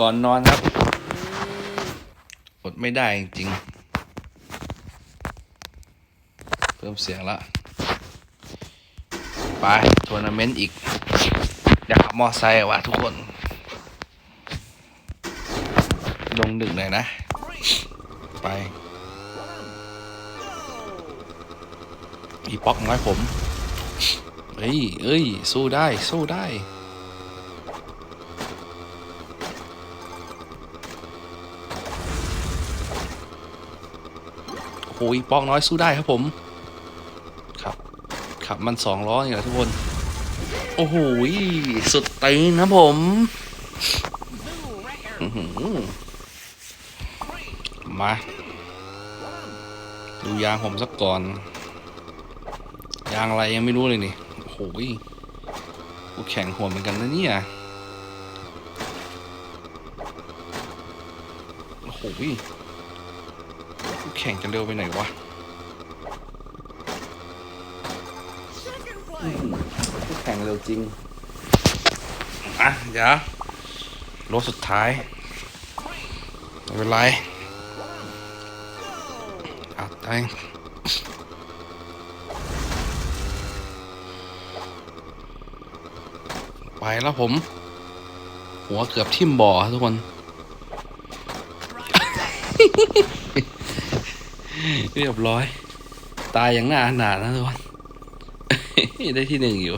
ก่อนนอนครับอดไม่ได้จริงๆเพิ่มเสียงละ ไปทัวร์นาเมนต์อีก อยากขับมอไซค์ว่ะทุกคน ลงดึกหน่อยนะ ไป อีป๊อกน้อยผมเอ้ยเอ้ย สู้ได้ สู้ได้ โอ้โหอีป๊อกน้อยสู้ได้ครับผมครับขับมันสองล้อนี่แหละทุกคน โอ้โหสุดตีนครับผมมา ดูยางผมสักก่อน ยางอะไรยังไม่รู้เลยนี่โอ้โหกูแข่งโหดเหมือนกันนะเนี่ยโอ้โห แข่งจะเร็วไปไหนวะกูแข่งเร็วจริง อะ เดี๋ยวรถสุดท้ายไม่เป็นไรอะได้ไปแล้วผม หัวเกือบทิ่มบ่อครับทุกคน เรียบร้อย ตายอย่างหน้าหนาดนะทุกคนได้ที่หนึ่งอยู่